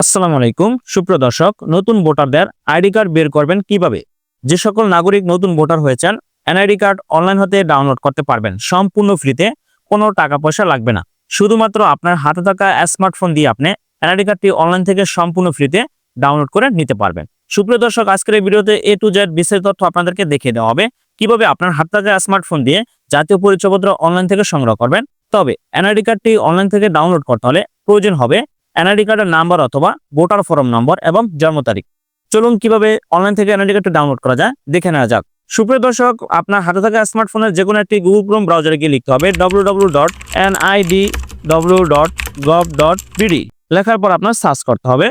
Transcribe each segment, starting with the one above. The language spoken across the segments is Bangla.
আসসালামু আলাইকুম। সুপ্রিয় দর্শক, নতুন ভোটারদের আইডি কার্ড বের করবেন কীভাবে? যে সকল নাগরিক নতুন ভোটার হয়েছেন, এনআইডি কার্ড অনলাইন হতে ডাউনলোড করতে পারবেন, সম্পূর্ণ ফ্রিতে, কোনো টাকা পয়সা লাগবে না। শুধুমাত্র আপনার হাতে থাকা স্মার্টফোন দিয়ে আপনি এনআইডি কার্ডটি অনলাইন থেকে সম্পূর্ণ ফ্রিতে ডাউনলোড করে নিতে পারবেন। সুপ্রিয় দর্শক, আজকের এই ভিডিওতে এ টু জেড বিস্তারিত তথ্য আপনাদেরকে দেখিয়ে দেওয়া হবে। কীভাবে আপনার হাতে থাকা স্মার্টফোন দিয়ে জাতীয় পরিচয়পত্র অনলাইন থেকে সংগ্রহ করবেন? তবে এনআইডি কার্ডটি অনলাইন থেকে ডাউনলোড করতে হলে প্রয়োজন হবে এনআইডি কার্ডের নাম্বার অথবা ভোটার ফর্ম নম্বর এবং জন্ম তারিখ। চলুন কীভাবে অনলাইন থেকে এনআইডি কার্ডটি ডাউনলোড করা যায়, দেখে নেওয়া যাক। সুপ্রিয় দর্শক, আপনার হাতে থাকা স্মার্টফোনের যে কোনো একটি গুগল ক্রোম ব্রাউজারে গিয়ে লিখতে হবে W W dot N I D W dot gov dot BD লেখার পর আপনার সার্চ করতে হবে।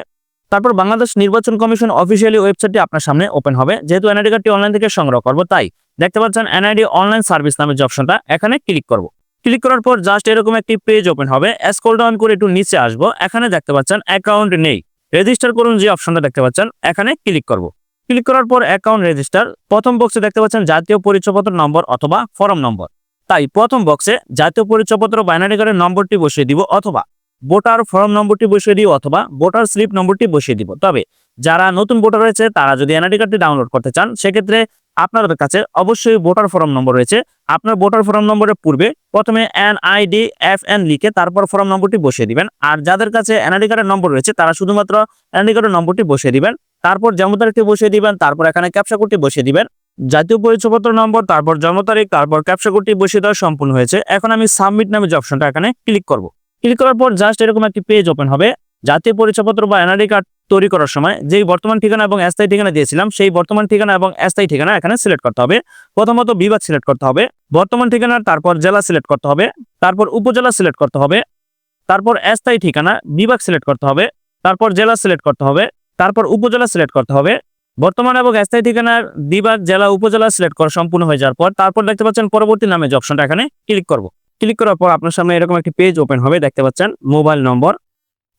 তারপর বাংলাদেশ নির্বাচন কমিশন অফিসিয়ালি ওয়েবসাইটটি আপনার সামনে ওপেন হবে। যেহেতু এনআইডি কার্ডটি অনলাইন থেকে সংগ্রহ করব, তাই দেখতে পাচ্ছেন এনআইডি অনলাইন সার্ভিস নামের যে অপশনটা এখানে ক্লিক করব। ক্লিক করার পর জাস্ট এরকম একটি পেজ ওপেন হবে। স্ক্রল ডাউন করে একটু নিচে আসব। এখানে দেখতে পাচ্ছেন অ্যাকাউন্ট নেই। রেজিস্টার করুন যে অপশনটা দেখতে পাচ্ছেন, এখানে ক্লিক করব। ক্লিক করার পর অ্যাকাউন্ট রেজিস্টার প্রথম বক্সে দেখতে পাচ্ছেন জাতীয় পরিচয়পত্র নম্বর অথবা ফর্ম নম্বর তাই প্রথম বক্সে জাতীয় পরিচয়পত্র বাইনারি কার্ডের নম্বরটি বসিয়ে দিব অথবা ভোটার ফর্ম নম্বরটি বসিয়ে দিব অথবা ভোটার স্লিপ নম্বরটি বসিয়ে দিব। তবে যারা নতুন ভোটার রয়েছে, তারা যদি এনআইডি কার্ডটি ডাউনলোড করতে চান, সেক্ষেত্রে আপনাদের কাছে অবশ্যই ভোটার ফর্ম নম্বর রয়েছে। আপনার ভোটার ফর্ম নম্বরের পূর্বে প্রথমে N I D F N লিখে তারপর ফর্ম নম্বরটি বসিয়ে দিবেন। আর যাদের কাছে এনআইডি কার্ডের নম্বর রয়েছে, তারা শুধুমাত্র এনআইডি কার্ডের নম্বরটি বসিয়ে দিবেন। তারপর জন্ম তারিখটি বসিয়ে দিবেন, তারপর এখানে ক্যাপসা কোডটি বসিয়ে দিবেন। জাতীয় পরিচয়পত্র নম্বর, তারপর জন্ম তারিখ, তারপর ক্যাপসা কোডটি বসিয়ে দেওয়া সম্পূর্ণ হয়েছে। এখন আমি সাবমিট নামে যে অপশনটা এখানে ক্লিক করব। ক্লিক করার পর জাস্ট এরকম একটি পেজ ওপেন হবে। জাতীয় পরিচয়পত্র বা এনআইডি কার্ড তৈরি করার সময় যেই বর্তমান ঠিকানা এবং স্থায়ী ঠিকানা দিয়েছিলাম, সেই বর্তমান ঠিকানা এবং স্থায়ী ঠিকানা এখানে সিলেক্ট করতে হবে। প্রথমত বিভাগ সিলেক্ট করতে হবে, বর্তমান ঠিকানার তারপর জেলা সিলেক্ট করতে হবে, তারপর উপজেলা সিলেক্ট করতে হবে, তারপর স্থায়ী ঠিকানা, বিভাগ সিলেক্ট করতে হবে, তারপর জেলা সিলেক্ট করতে হবে, তারপর উপজেলা সিলেক্ট করতে হবে। বর্তমান এবং স্থায়ী ঠিকানার বিভাগ, জেলা, উপজেলা সিলেক্ট করা সম্পূর্ণ হয়ে যাওয়ার পর তারপর দেখতে পাচ্ছেন পরবর্তী নামে যে অপশনটা এখানে ক্লিক করব। ক্লিক করার পর আপনার সামনে এরকম একটি পেজ ওপেন হবে, দেখতে পাচ্ছেন মোবাইল নম্বর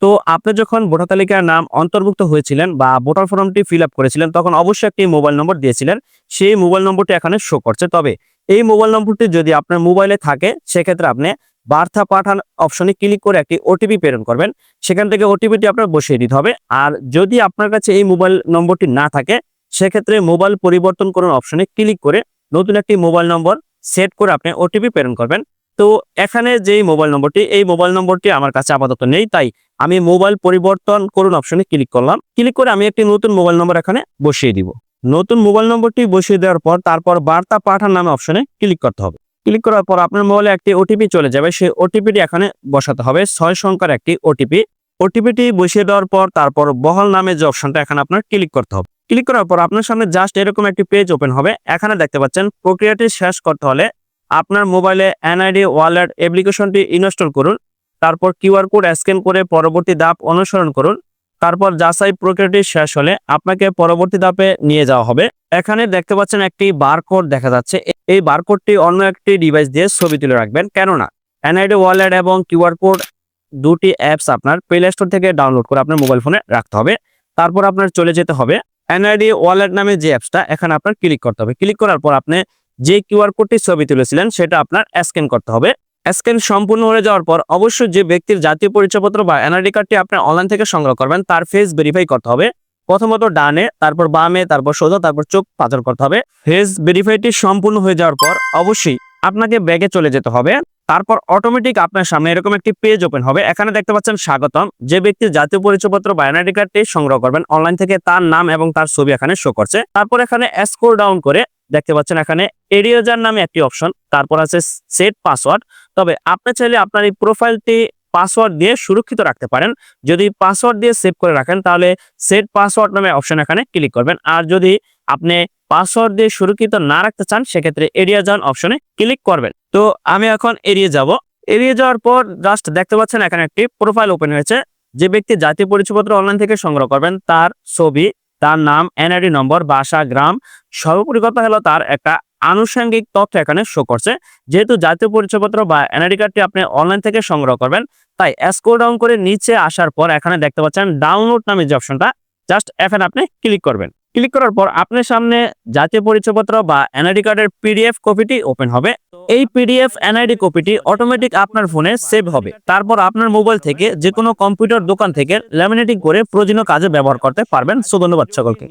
তো আপনি যখন ভোটার তালিকার নাম অন্তর্ভুক্ত হয়েছিলেন বা ভোটার ফর্মটি ফিল করেছিলেন, তখন অবশ্যই একটি মোবাইল নম্বর দিয়েছিলেন। সেই মোবাইল নম্বরটি এখানে শো করছে। তবে এই মোবাইল নম্বরটি যদি আপনার মোবাইলে থাকে, সেক্ষেত্রে আপনি বার্তা পাঠান অপশনে ক্লিক করে একটি ওটিপি প্রেরণ করবেন। সেখান থেকে ওটিপিটি আপনার বসিয়ে দিতে হবে। আর যদি আপনার কাছে এই মোবাইল নম্বরটি না থাকে, সেক্ষেত্রে মোবাইল পরিবর্তন করুন অপশনে ক্লিক করে নতুন একটি মোবাইল নম্বর সেট করে আপনি ওটিপি প্রেরণ করবেন। তো এখানে যেই মোবাইল নম্বরটি এই মোবাইল নম্বরটি আমার কাছে আপাতত নেই, তাই আমি মোবাইল পরিবর্তন করুন অপশনে ক্লিক করলাম। ক্লিক করে আমি একটি নতুন মোবাইল নম্বর এখানে বসিয়ে দিব। নতুন মোবাইল নম্বরটি বসিয়ে দেওয়ার পর তারপর বার্তা পাঠান নামে অপশনে ক্লিক করতে হবে। ক্লিক করার পর আপনার মোবাইলে একটি ওটিপি চলে যাবে, সেই ওটিপিটি এখানে বসাতে হবে। ছয় সংখ্যার একটি ওটিপি ওটিপিটি বসিয়ে দেওয়ার পর তারপর বহল নামে যে অপশনটা এখানে আপনার ক্লিক করতে হবে। ক্লিক করার পর আপনার সামনে জাস্ট এরকম একটি পেজ ওপেন হবে। এখানে দেখতে পাচ্ছেন, প্রক্রিয়াটি শেষ করতে হলে আপনার মোবাইলে এনআইডি, ওয়ালেট, অ্যাপ্লিকেশনটি ইনস্টল করুন, তারপর কিউআর কোড স্ক্যান করে পরবর্তী ধাপ অনুসরণ করুন, তারপর যাচাই প্রক্রিয়াটি শেষ হলে আপনাকে পরবর্তী ধাপে নিয়ে যাওয়া হবে। এখানে দেখতে পাচ্ছেন একটি বারকোড দেখা যাচ্ছে। এই বারকোডটি অন্য একটি ডিভাইস দিয়ে ছবি তুলে রাখবেন, কেননা এনআইডি, ওয়ালেট এবং কিউআর কোড দুটি অ্যাপস আপনার প্লে স্টোর থেকে ডাউনলোড করে আপনার মোবাইল ফোনে রাখতে হবে। তারপর আপনার চলে যেতে হবে। এনআইডি, ওয়ালেট নামে যে অ্যাপসটা, এখানে আপনার ক্লিক করতে হবে। ক্লিক করার পর আপনি যে কিউআর কোডটি ছবি তুলেছিলেন সেটা আপনার স্ক্যান করতে হবে। স্ক্যান সম্পূর্ণ হয়ে যাওয়ার পর অবশ্যই যে ব্যক্তির জাতীয় পরিচয়পত্র বা এনআইডি কার্ডটি আপনি অনলাইন থেকে সংগ্রহ করবেন, তার ফেস ভেরিফাই করতে হবে। প্রথমত ডানে, তারপর বামে, তারপর সোজা, তারপর চোখ পাচার করতে হবে। ফেস ভেরিফাইটি সম্পূর্ণ হয়ে যাওয়ার পর অবশ্যই আপনাকে ব্যাগে চলে যেতে হবে। তারপর অটোমেটিক আপনার সামনে এরকম একটি পেজ ওপেন হবে। এখানে দেখতে পাচ্ছেন স্বাগতম। যে ব্যক্তি জাতীয় পরিচয়পত্র বা এনআইডি কার্ডটি সংগ্রহ করবেন অনলাইন থেকে তার নাম এবং তার ছবি এখানে শো করছে। তারপর এখানে স্কোর ডাউন করে দেখতে পাচ্ছেন এখানে এরিয়াজার নামে একটি অপশন তারপর আছে সেট পাসওয়ার্ড তবে আপনি চাইলে আপনার এই প্রোফাইলটি পাসওয়ার্ড দিয়ে সুরক্ষিত রাখতে পারেন। যদি পাসওয়ার্ড দিয়ে সেভ করে রাখেন, তাহলে সেট পাসওয়ার্ড নামে অপশন এখানে ক্লিক করবেন। আর যদি আপনি পাসওয়ার্ড দিয়ে সুরক্ষিত না রাখতে চান, সেক্ষেত্রে এরিয়া যান অপশনে ক্লিক করবেন। তো আমি এখন এড়িয়ে যাব। এড়িয়ে যাওয়ার পর জাস্ট দেখতে পাচ্ছেন এখানে একটি প্রোফাইল ওপেন হয়েছে। যে ব্যক্তি জাতীয় পরিচয়পত্র অনলাইন থেকে সংগ্রহ করবেন, তার ছবি তার নাম এনআইডি নম্বর, বাসা, গ্রাম সর্বোপরি কথা হলো তার একটা আনুষঙ্গিক তথ্য এখানে শো করছে। যেহেতু জাতীয় পরিচয়পত্র বা এনআইডি কার্ডটি আপনি অনলাইন থেকে সংগ্রহ করবেন, তাই স্ক্রল ডাউন করে নিচে আসার পর এখানে দেখতে পাচ্ছেন ডাউনলোড নামে যে অপশনটা জাস্ট এখানে আপনি ক্লিক করবেন। ক্লিক করার পর আপনার সামনে জাতীয় পরিচয়পত্র বা এনআইডি কার্ডের পিডিএফ কপিটি ওপেন হবে। এই পিডিএফ এনআইডি কপিটি অটোমেটিক আপনার ফোনে সেভ হবে। তারপর আপনার মোবাইল থেকে যে কোনো কম্পিউটার দোকান থেকে ল্যামিনেটিং করে প্রয়োজনীয় কাজে ব্যবহার করতে পারবেন। সো ধন্যবাদ সকলকে।